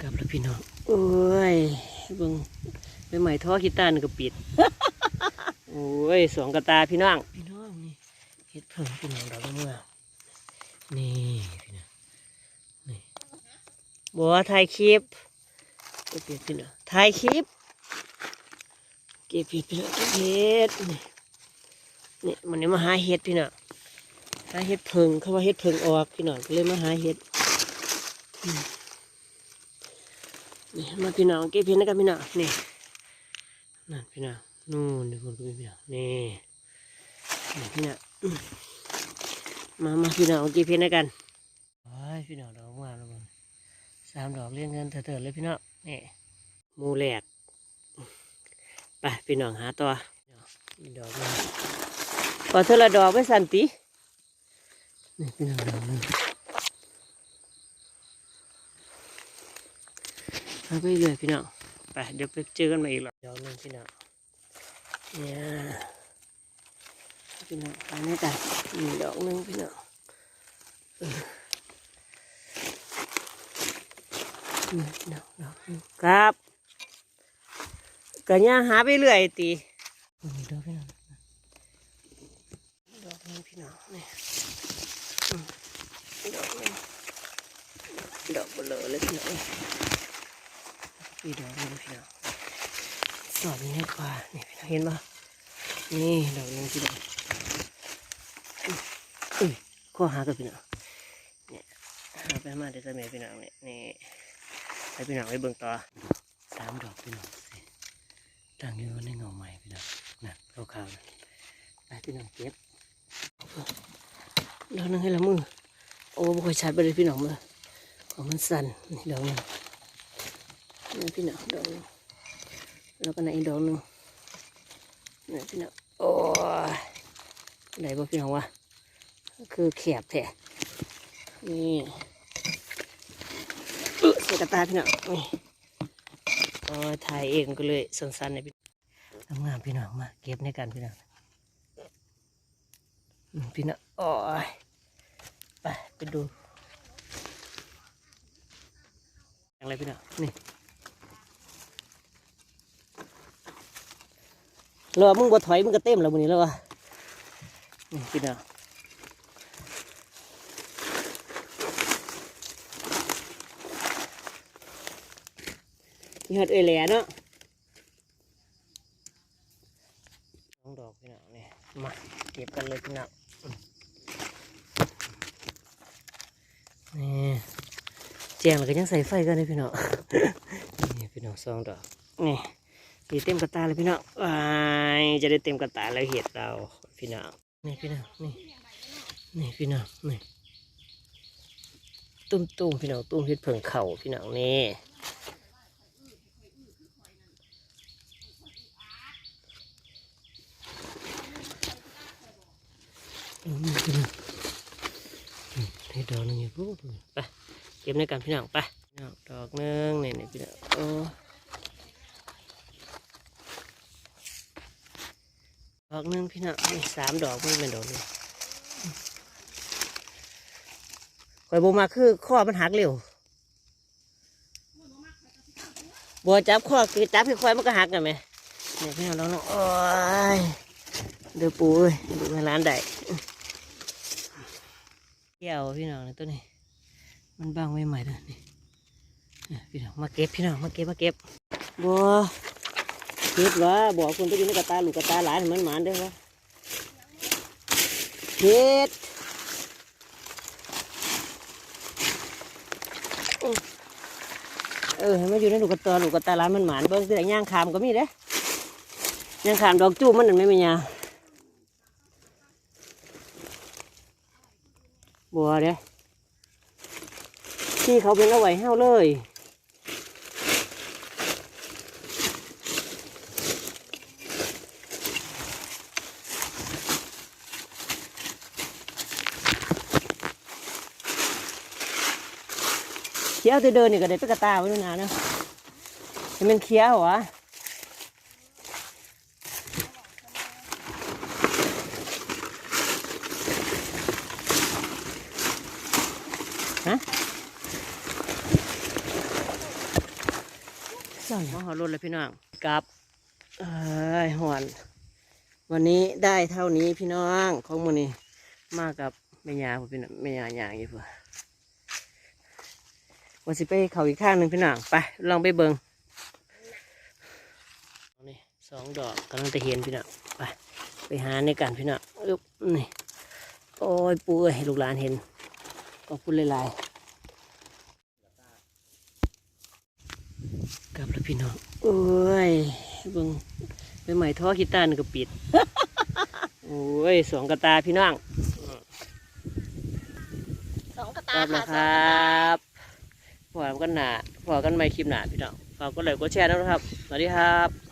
กลับแล้วพี่น้อง โอ้ยเบิ่งไปใหม่ท่อกีตาร์นี่ก็ปิด โอ้ยสองกระตาพี่น้อง พี่น้องนี่เฮ็ดเพิ่งพี่น้องดอกเมื่อนี่พี่น้องนี่บัวถ่ายคลิปเก็บเห็ดพี่น้องถ่ายคลิปเก็บเห็ดพี่น้องเก็บเห็ดนี่นี่มันนี้มาหาเห็ดพี่น้องหาเห็ดเพิ่งเขาว่าเห็ดเพิ่งออกพี่น้องก็เลยมาหาเห็ด นี่มาพี่น้องเก็บเห็ดนะครับพี่น้องนี่นั่นพี่น้องนู่นนี่คนก็มีพี่น้องนี่นี่พี่น้องมามาพี่น้องเก็บเห็ดนะกันโอ้ยพี่น้องดอกมาแล้วมันสามดอกเรียงเงินเถิดๆเลยพี่น้องนี่มูแหลกไปพี่น้องหาต่อนี่ดอกนึงพอเธอละดอกไม่สันตินี่พี่น้องดอกนึง ไปไปเลยพี่น้องไปเดี๋ยวไปเจอกันใหมาอีกหรอกเดี๋ยวนึงพี่น้องเนี่ยพี่น้องไปนี่กันมีดอกหนึงพี่น้องเออนี่พี่น้องดอกหนึงครับกันย่างหาไปเรื่อยตีนี่ดอกพี่น้องดอกหนึงพี่น้องนี่อืมดอกหนึงดอกเบลอเลยพี่น้องีดอกนึงพี่น้องดอกนี้กว่านี่พี่น้องเห็นปะนี่ดอกนึงพี่น้องอุ้ยข้อหากับพี่น้องเนี่ยหาไปมาเดี๋ยวจะมีพี่น้องเนี่ยนี่ให้พี่น้องไปเบิ่งต่อสามดอกพี่น้องตั้งอยู่ในเงาใหม่พี่น้องนั่นขาวๆนะไปพี่น้องเก็บดอกนึงให้ละมือโอ้บ่ค่อยชัดไปเลยพี่น้องมือของมันสั่นนี่ดอกนึง นี่พี่น้องดอกหนึงแล้วก็ไหนอีดอกหนึงนี่พี่น้องโอ้ยไหนบ่พี่น้องวะคือแคบแท้นี่เสกระตาพี่น้องนี่โอ้ถ่ายเองก็เลยสั้นๆในพี่ทำงานพี่น้องมาเก็บในกันพี่น้องพี่น้องโอ้ยไปไปดูอะไรพี่น้องนี่ รอมึงบ่ถอยมึงก็เต็มแล้ววันนี้แล้ววะนี่พี่น้องยอดเอแหล่เนาะสองดอกพี่น้องนี่มาเก็บกันเลยพี่น้องนี่แจงแล้วก็ยังใส่ไฟกันเลยพี่น้องนี่พี่น้องสองดอกนี่ นี่เต็มกระตาเลยพี่น้องว้ายจะได้เต็มกระตาแล้วเห็ดเราพี่น้องนี่พี่น้องนี่นี่พี่น้องนี่ตุ้มตุ้มๆพี่น้องตุ้มเห็ดเผิงเข่าพี่น้องนี่อืมพี่น้องอืมให้ดอกนึงอยู่ปุ๊บไปเก็บในกันพี่น้องไปดอกหนึ่งนี่นี่พี่น้องโอ้ ดอกหนึงพี่น้องนี่สามดอกไม่เป็นดอกหนึงข่อยบมาคือข้อมันหักเร็วบัวจับข้อคือจับพี่ควายมันก็หักกันไหมเนี่ยพี่น้องน้องโอ้ยเดือปูเอ้ยดูให้ร้านใดเกี่ยวพี่น้องนี่ตัวนี้ มันบางไว้ใหม่เลยนี่เนี่ยพี่น้องมาเก็บพี่น้องมาเก็บมาเก็บบัว คิดว่าบอกคุณไปกินกระตาลูกกระตาหลานให้มันหมานเด้อวะคิดเออมันอยู่ในลูกกระตาลูกกระตาหลานมันหมานเบิ่งสิได้ย่างขามก็มีเด้ย่างขามดอกจู้มันนั่นไม่มียาบัวเด้ที่เขาเป็นเอาไว้เห้าเลย เคี้ยวจะเดินนี่ก็ได้ไปกระตาไว้ด้วยนะเนาะให้มันเคี้ยววะฮะเจ้ามาหอรถเลยพี่น้องกลับเอ้ยหอน วันนี้ได้เท่านี้พี่น้องของมันนี้มากับแม่ยาผมพี่น้องแม่ยาอย่างอยู่เพื่อ วันสิไปเขาอีกข้างหนึ่งพี่น้องไป ลองไปเบิงนี่สองดอกกำลังจะเห็นพี่น้องไปไปหาในกันพี่น้องอึ๊บนี่โอ้ยปูเอ้ยลูกหลานเห็นก็พูดหลายๆกลับแล้วพี่น้องโอ้ยเบิงไปใหม่ท่อกีตาร์นก็ปิดโอ้ยสองกระตาพี่น้องสองกระกตาลับแล้วคค่ะรับ พอกันหนาพอกันไม่คลิปหนาพี่น้องฝากกดไลยก็แชร์นะครับสวัสดีครับ